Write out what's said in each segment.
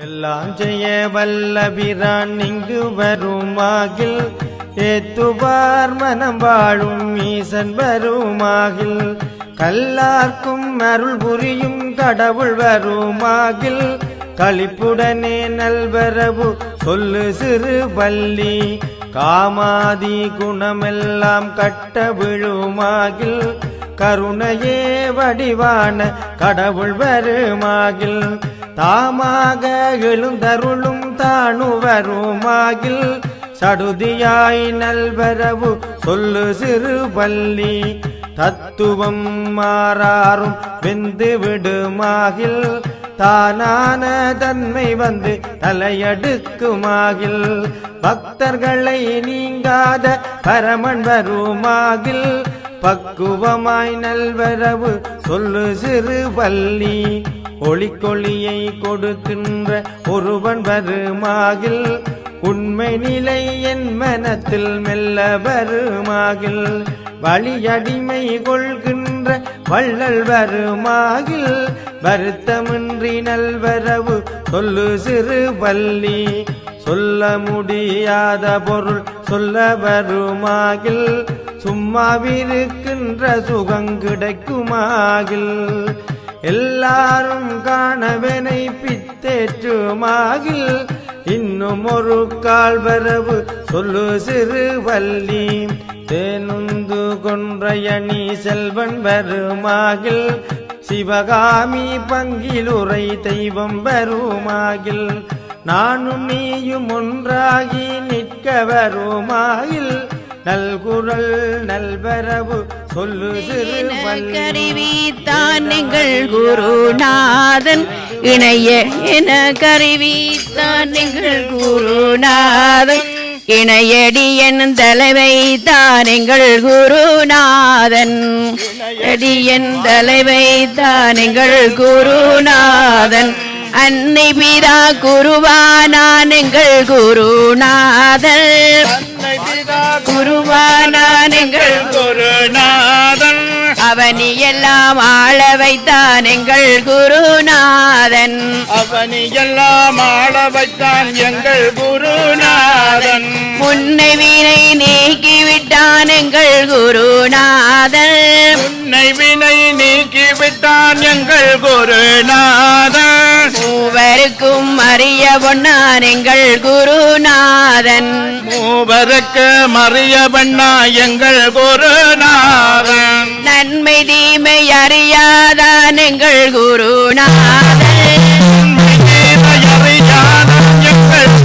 எல்லாம் செய்ய வல்லபிரான் இங்கு வருமாகில். ஏத்துவார் மனம் வாழும் ஈசன் வருமாகில். கல்லார்க்கும் அருள் புரியும் கடவுள் வருமாகில். களிப்புடனே நல்வரவு சொல்லு சிறு பள்ளி காமாதி குணமெல்லாம் கட்ட விழுமாகில். கருணையே வடிவான கடவுள் வருமாகில் தாமாக எழுந்தருளும் தானு வருமாகில் சடுதியாய் நல்வரவு சொல்லு சிறு பள்ளி தத்துவம் மாறாரும் வெந்து விடுமாகில் தானான தன்மை வந்து தலையடுக்குமாகில் பக்தர்களை நீங்காத பரமன் வருமாகில் பக்குவமாய் நல்வரவு சொல்லு சிறு பள்ளி. ஒளிக்கொளியை கொடுக்கின்ற ஒருவன் வருமாகில் உண்மை நிலை என் மனத்தில் மெல்ல வருமாகில் வழியடிமை கொள்கின்ற வள்ளல் வருமாகில் வருத்தமின்றி நல்வரவு சொல்லு சிறு பள்ளி. சொல்ல முடியாத பொருள் சொல்ல வருமாகில் சும்மாவிருக்கின்ற சுகம் கிடைக்குமாகில் எல்லாரும் காணவனை பித்தேற்றுமாகில் இன்னும் ஒரு கால் வரவு சொல்லு சிறு வள்ளி. தேனுந்து கொன்றையணி செல்வன் வருமாகில் சிவகாமி பங்கிலுரை தெய்வம் வருமாகில் நானும் நீயும் ஒன்றாகி நிற்க வருமாயில் நல்குரல் நல்வரவு சொல்லு கருவித்தான் எங்கள் குருநாதன் இணைய என கருவித்தான் எங்கள் குருநாதன் இணையடி என் தலைவை தான் எங்கள் குருநாதன் அடி என் தலைவை தான் எங்கள் குருநாதன் அன்னை பிதா குருவானான் எங்கள் குருநாதன் குருவானான் எங்கள் குருநாதன் அவனி எல்லாம் ஆள வைத்தான் எங்கள் குருநாதன். அவனி எல்லாம் ஆள வைத்தான் எங்கள் குருநாதன். முன்னை வீணை நீக்கிவிட்டான் எங்கள் குருநாதன். உன்னை வினை நீக்கி விட்டான் எங்கள் குருநாதன். மூவருக்கும் அறிய பொன்னான் எங்கள் குருநாதன். மூவருக்கு மறிய பண்ணா எங்கள் குருநாதன். நன்மை தீமை அறியாதான் எங்கள் குருநாதன்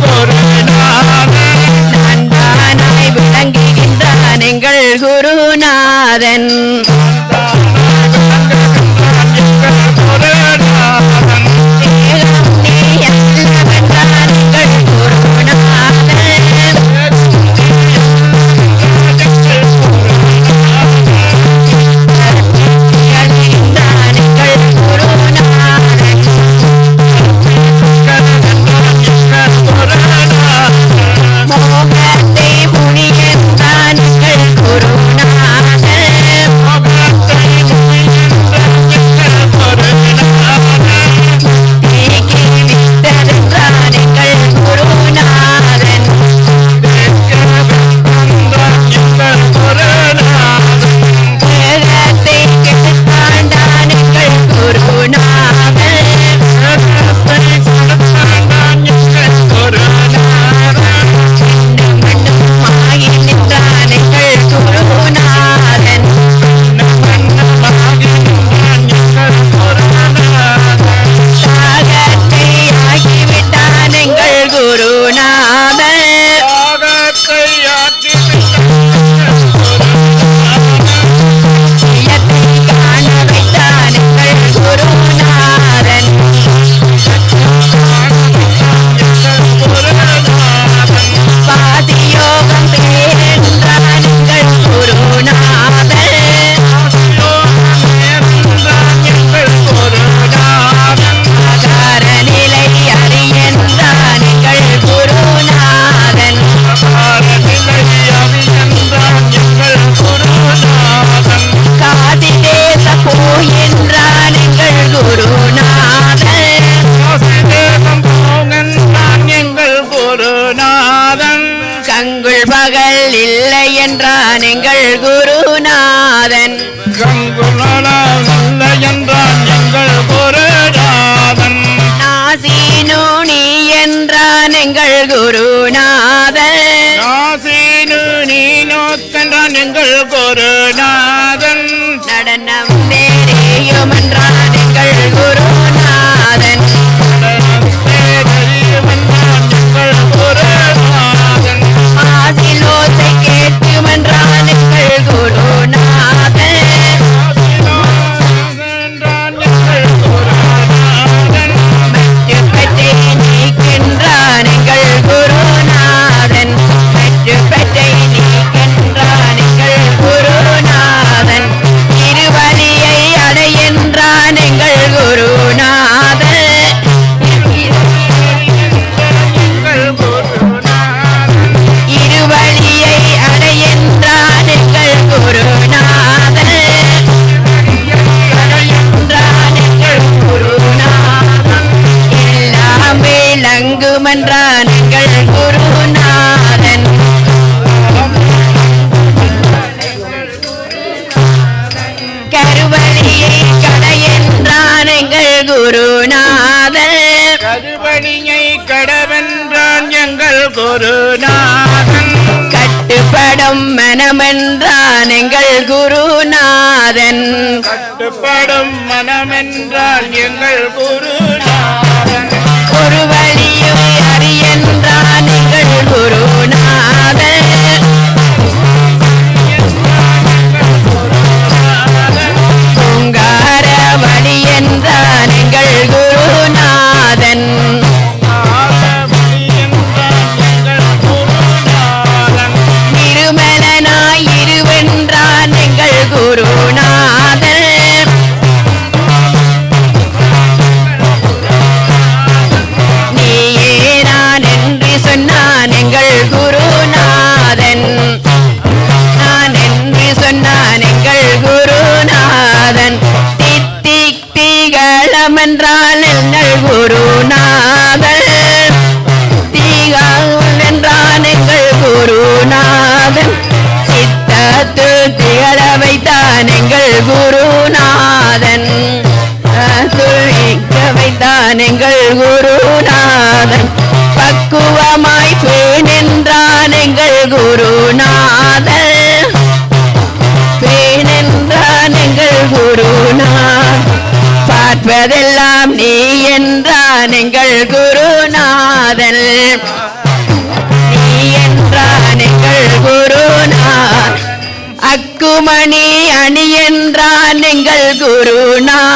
குருநாதன் நன்றானாய் விளங்குகின்றான் எங்கள் குருநாதன். மனம் வேறேயுமென்றான் என்றான் எங்கள் குருநாதன். கருவழியை கடை என்றான் எங்கள் குருநாதன். கருவழியை கடவென்றான் எங்கள் குருநாதன். கட்டுப்படும் மனமென்றான் எங்கள் குருநாதன். கட்டுப்படும் மனமென்றான் எங்கள் குரு நின்றானெங்கள் குருநாதன் பக்குவமாய் பேணின்றானெங்கள் குருநாதன். பேணின்றானெங்கள் குருநாதன். பார்ப்பதெல்லாம் நீ என்றானெங்கள் குருநாதன். நீ என்றானெங்கள் குருநாதன். அக்குமணி அணி என்றான் எங்கள் குருநாதன்.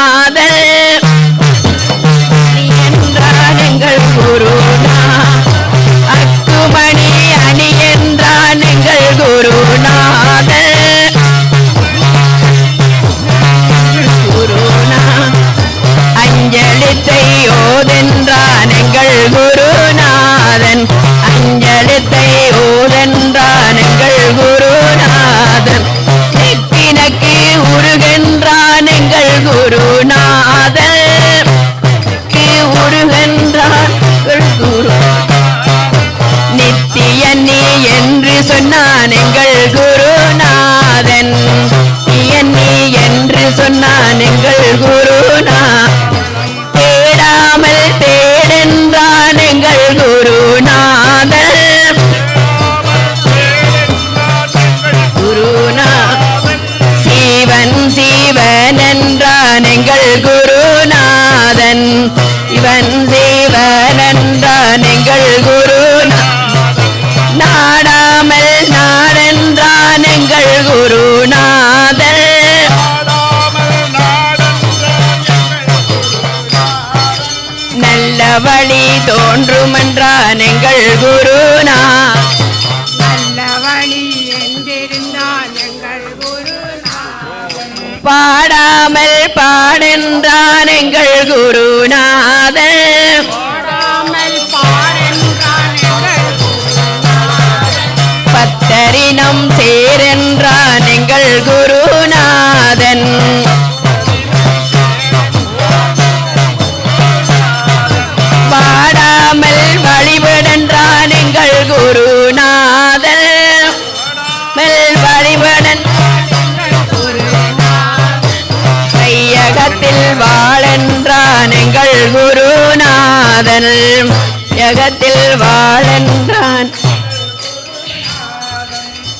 குருநாதன் ஜகத்தில் வாழன்றான்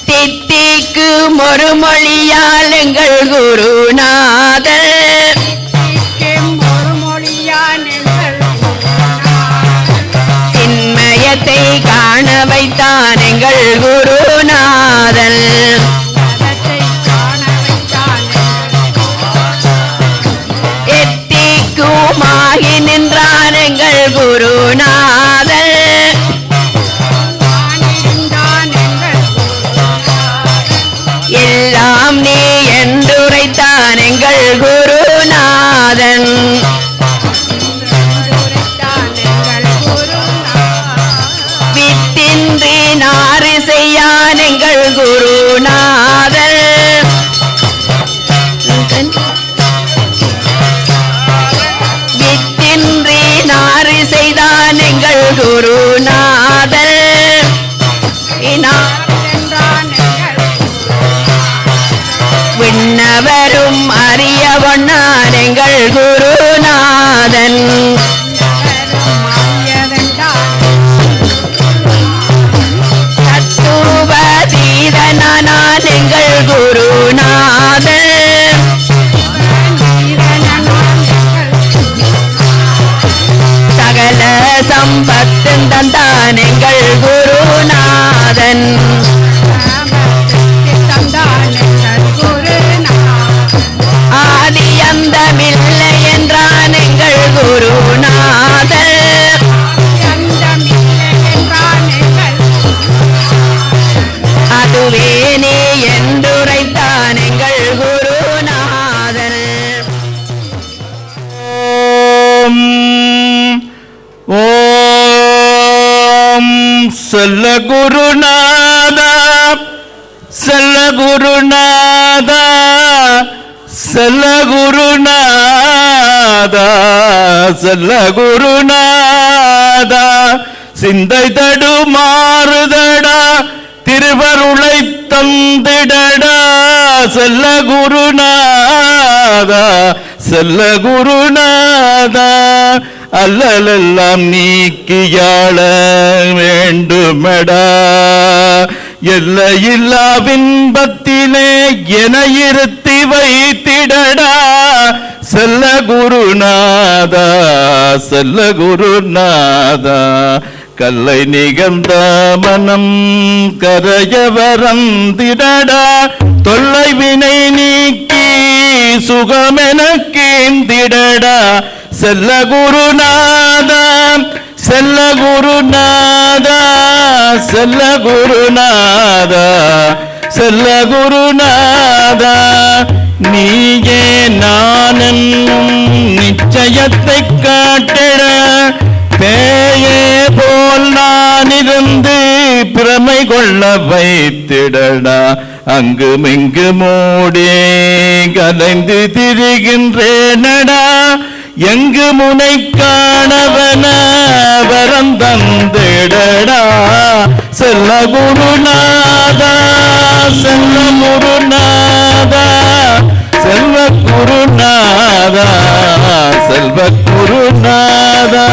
தித்திக்கு ஒரு மொழியால் எங்கள் குருநாதன் ஒரு காண வைத்தான் எங்கள் குருநாதன். எங்கள் குருநாதன். வித்தின்றி நாறு செய்யான் எங்கள் குருநாதன். வித்தின்றி நாறு செய்தான் எங்கள் குருநாதன் தத்துவதீதனானான் எங்கள் குருநாதா செல்ல குருநாதா செல்ல குருநாதா சிந்தை தடு மாறுதடா திருவருளை தந்திடடா. செல்ல குருநாதா செல்ல குருநாதா அல்லலெல்லாம் நீக்கியாள வேண்டுமடா. எல்லையில்லா பின்பத்திலே என இருத்தி வைத்திடடா. செல்ல குருநாதா செல்ல குருநாதா. கல்லை நிகழ்ந்த மனம் கரைய வரந்திடடா. தொல்லை வினை நீக்கி சுகமென கேந்திடடா செல்ல குருநாதா செல்ல குருநாதா. செல்ல குருநாதா செல்ல குருநாதா நீயே நானும் நிச்சயத்தை காட்டிட பேயே போல் நான் இருந்து பிரமை கொள்ள வைத்திடடா. அங்குமிங்கு மூடி கலைந்து திரிகின்றேனடா. எங்கு முனைக்கா காணவன வரம் தந்திடடா. செல்ல குருநாதா செல்ல குருநாதா செல்வ குருநாதா செல்வ குருநாதா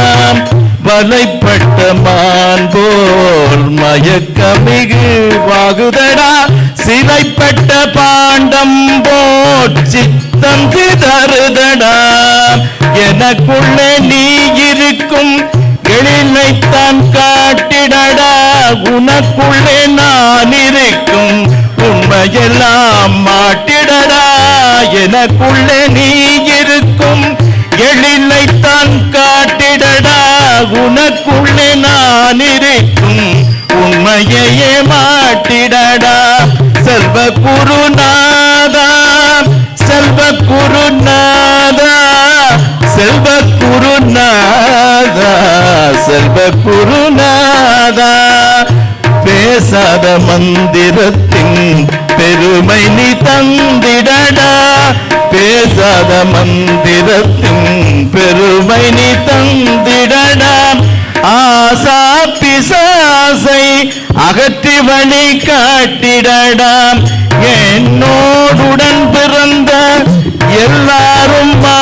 வலைப்பட்ட மான் போல் மயக்கமிகு வாகுதடா. சிலைப்பட்ட பாண்டம் போட் சித்தம் சிதறுதடா. எனக்குள்ள நீ இருக்கும் எழிலைத்தான் காட்டிடடா. உனக்குள்ளே நான் இருக்கும் உண்மையெல்லாம் மாட்டிடடா. எனக்குள்ளே நீ இருக்கும் எழிலைத்தான் காட்டிடடா. உனக்குள்ளே நான் இருக்கும் உண்மையையே மாட்டிடடா. செல்வ குருநாதா செல்வ குருநாதா மந்திரத்தின் பெருமை நீ தந்திடடா. பேசாத மந்திரத்தின் பெருமை நீ தந்திடடா. ஆசா பிசாசை அகற்றி வழி காட்டிடடாம் என்னோடுடன் பிறந்த எல்லாரும் வா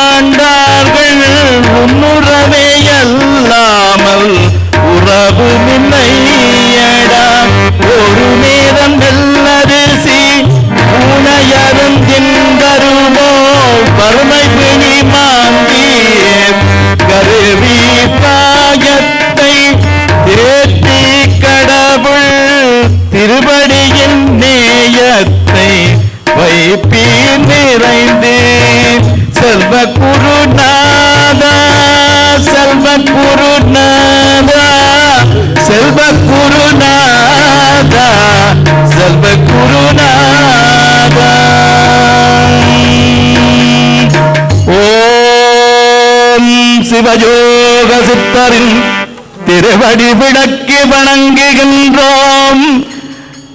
திருவடி விளக்கி வணங்குகின்றோம்.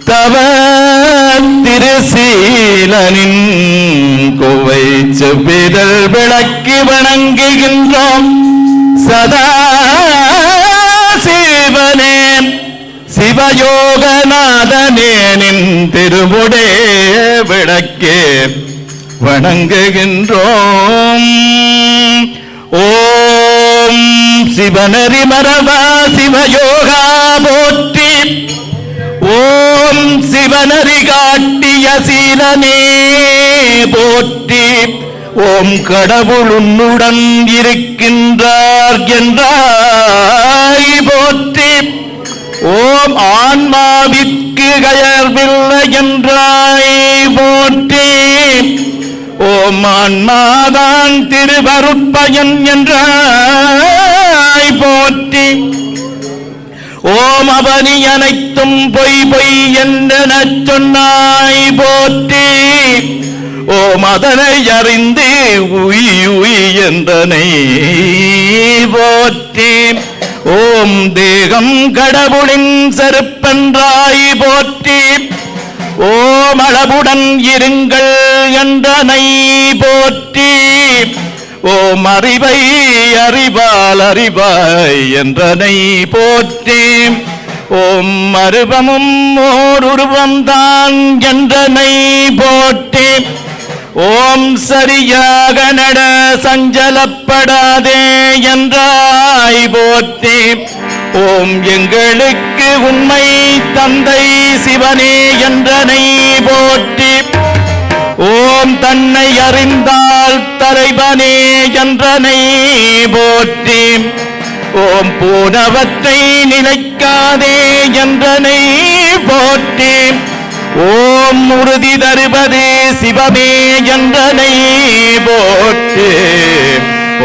தவ திருசீலனின் கோவை செவ்விதழ் விளக்கி வணங்குகின்றோம். சதா சிவனே சிவயோகநாதனேனின் திருமுடே விளக்கே வணங்குகின்றோம். ஓ சிவனரி மரபா சிவயோகா போற்றி. ஓம் சிவனரி காட்டிய சீலனே போற்றி. ஓம் கடவுள் உன்னுடன் இருக்கின்றார் என்றாய் போற்றி. ஓம் ஆன்மாவிற்கு கயர்வில்லை என்றாய் போற்றி. ஓம் ஆன்மாதான் திருவருட்பயன் என்றாய் ஓம் அவனி அனைத்தும் பொய் பொய் என்றெனச் சொன்னாய் போற்றி. ஓ மதனை அறிந்து உய் உய் என்றனை போற்றி. ஓம் தேகம் கடவுளின் செருப்பென்றாய் போற்றி. ஓம் அளவுடன் இருங்கள் என்றனை போற்றி. ஓம் அறிவை அறிவால் அறிவாய் என்றனை போற்றி. ஓம் அருவமும் ஓர் உருவம்தான் என்றனை போற்றி. ஓம் சரியாக நட சஞ்சலப்படாதே என்றாய் போற்றி. ஓம் எங்களுக்கு உண்மை தந்தை சிவனே என்றனை போற்றி. ஓம் தன்னை அறிந்தால் தலைவனே என்றனை போற்றி. ஓம் போனவற்றை நினைக்காதே என்றனை போற்றி. ஓம் உறுதி தருவது சிவமே என்றனை போற்றி.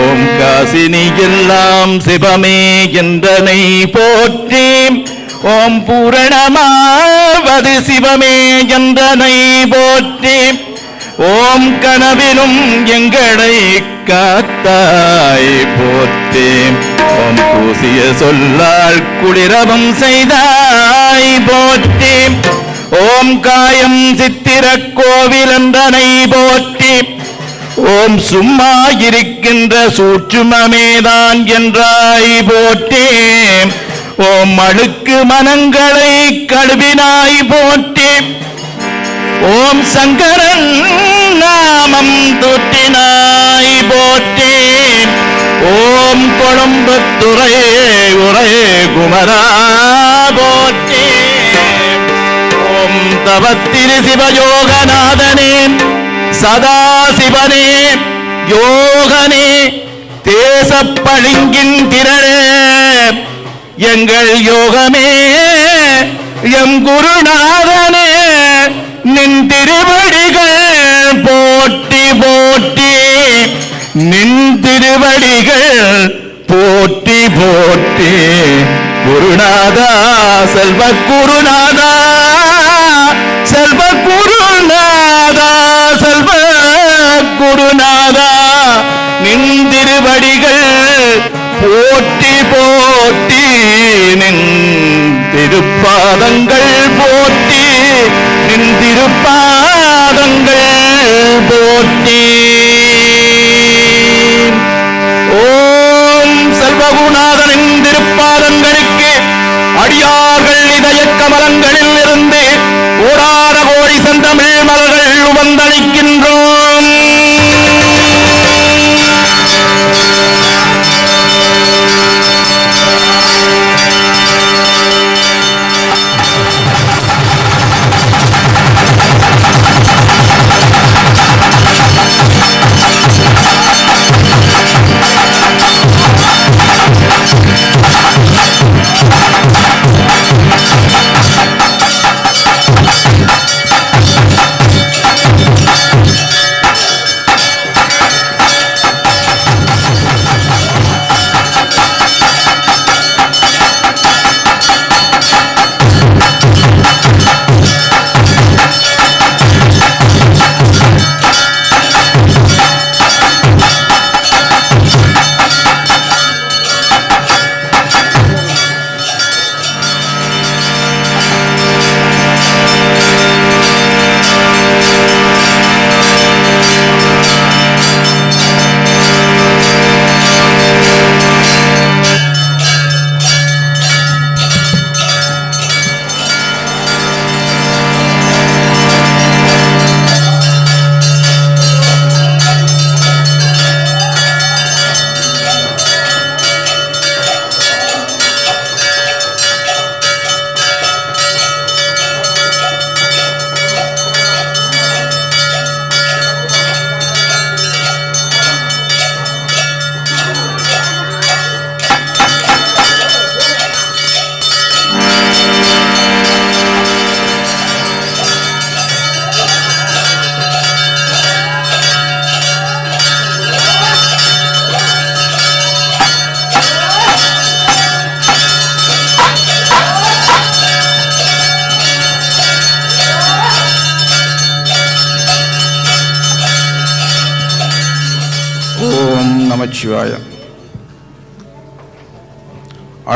ஓம் காசினி எல்லாம் சிவமே என்றனை போற்றி. ஓம் பூரணமாவது சிவமே என்றனை போற்றி. ஓம் கனவிலும் எங்களை காத்தாய் போற்றி ஓம் பூசிய சொல்லால் குளிரவும் செய்தாய் போற்றி ஓம் காயம் சித்திர கோவில் என்றனை போற்றி ஓம் சும்மா இருக்கின்ற சூற்றுமமேதான் என்றாய் போற்றேன். ஓம் அழுக்கு மனங்களை கழுவினாய் போற்றேன். ஓம் சங்கரன் நாமம் தூற்றினாய் போற்றி ஓம் கொழும்பு துறை உரை குமரா போற்றி ஓம் தவத்திரு சிவயோகநாதனே சதா சிவனே யோகனே தேசப்பளிங்கின் திரளே. எங்கள் யோகமே எம் குருநாதனே. நின் திருவடிகள் போட்டி போட்டி. நின் திருவடிகள் போட்டி போட்டி. குருநாதா செல்வ குருநாதா செல்வ குருநாதா செல்வ குருநாதா நின் திருவடிகள் போட்டி போட்டி. நின் திருப்பாதங்கள் போட்டி. நின்றிருப்பாதங்கள் போற்றி. ஓம் செல்வகுநாதனின் திருப்பாதங்களுக்கு அடியார்கள் இதய கமலங்களில் இருந்து ஓடாத கோடி செந்தமிழ் மலர்கள் வந்தளிக்கின்றோம்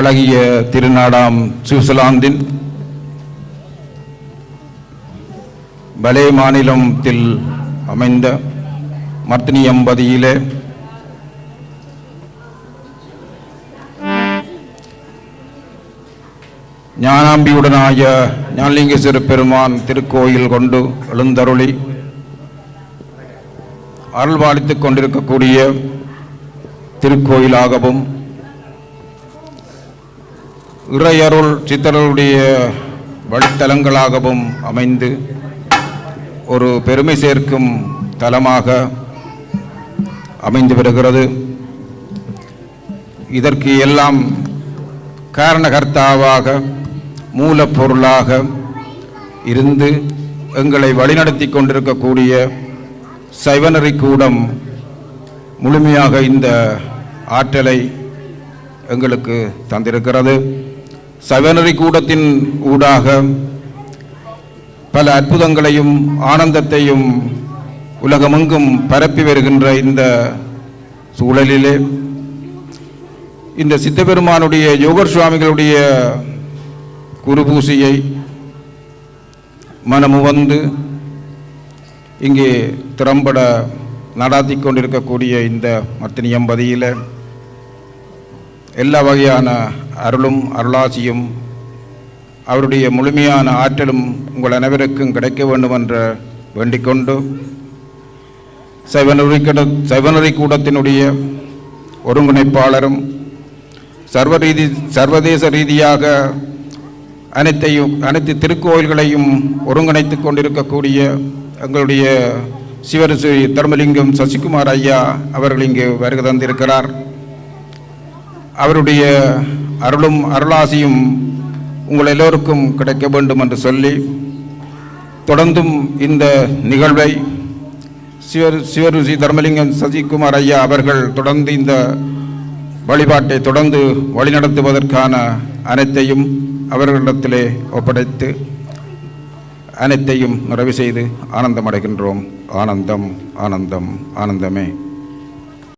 அழகிய திருநாடாம் சுவிட்சர்லாந்தின் பலே மாநிலத்தில் அமைந்த மர்த்தினியம்பதியிலே ஞானாம்பியுடனாய ஞானலிங்கேஸ்வர பெருமான் திருக்கோயில் கொண்டு எழுந்தருளி அருள்வாளித்துக் கொண்டிருக்கக்கூடிய திருக்கோயிலாகவும் இறையருள் சித்தர்களுடைய வழித்தலங்களாகவும் அமைந்து ஒரு பெருமை சேர்க்கும் தலமாக அமைந்து வருகிறது. இதற்கு எல்லாம் காரணகர்த்தாவாக மூலப்பொருளாக இருந்து எங்களை வழிநடத்தி கொண்டிருக்கக்கூடிய சைவனரி கூடம் முழுமையாக இந்த ஆற்றலை எங்களுக்கு தந்திருக்கிறது. சைவநெறி கூடத்தின் ஊடாக பல அற்புதங்களையும் ஆனந்தத்தையும் உலகமெங்கும் பரப்பி வருகின்ற இந்த சூழலிலே இந்த சித்தபெருமானுடைய யோகர் சுவாமிகளுடைய குருபூசையை மனமுவந்து இங்கே திறம்பட நடாத்தி கொண்டிருக்கக்கூடிய இந்த மத்தினியம்பதியில் எல்லா வகையான அருளும் அருளாசியும் அவருடைய முழுமையான ஆற்றலும் உங்கள் அனைவருக்கும் கிடைக்க வேண்டும் என்று வேண்டிக்கொண்டு சைவநெறி கட சைவநெறி கூடத்தினுடைய ஒருங்கிணைப்பாளரும் சர்வ ரீதி சர்வதேச ரீதியாக அனைத்தையும் அனைத்து திருக்கோயில்களையும் ஒருங்கிணைத்து கொண்டிருக்கக்கூடிய எங்களுடைய சிவரிசி தர்மலிங்கம் சசிகுமார் ஐயா அவர்கள் இங்கு வருகை தந்திருக்கிறார். அவருடைய அருளும் அருளாசியும் உங்கள் எல்லோருக்கும் கிடைக்க வேண்டும் என்று சொல்லி தொடர்ந்தும் இந்த நிகழ்வை சிவர் சிவருசி தர்மலிங்கம் சசிகுமார் ஐயா அவர்கள் தொடர்ந்து இந்த வழிபாட்டை தொடர்ந்து வழிநடத்துவதற்கான அனைத்தையும் அவர்களிடத்திலே ஒப்படைத்து அனைத்தையும் நிறைவு செய்து ஆனந்தம் அடைகின்றோம் ஆனந்தம் ஆனந்தம் ஆனந்தமே.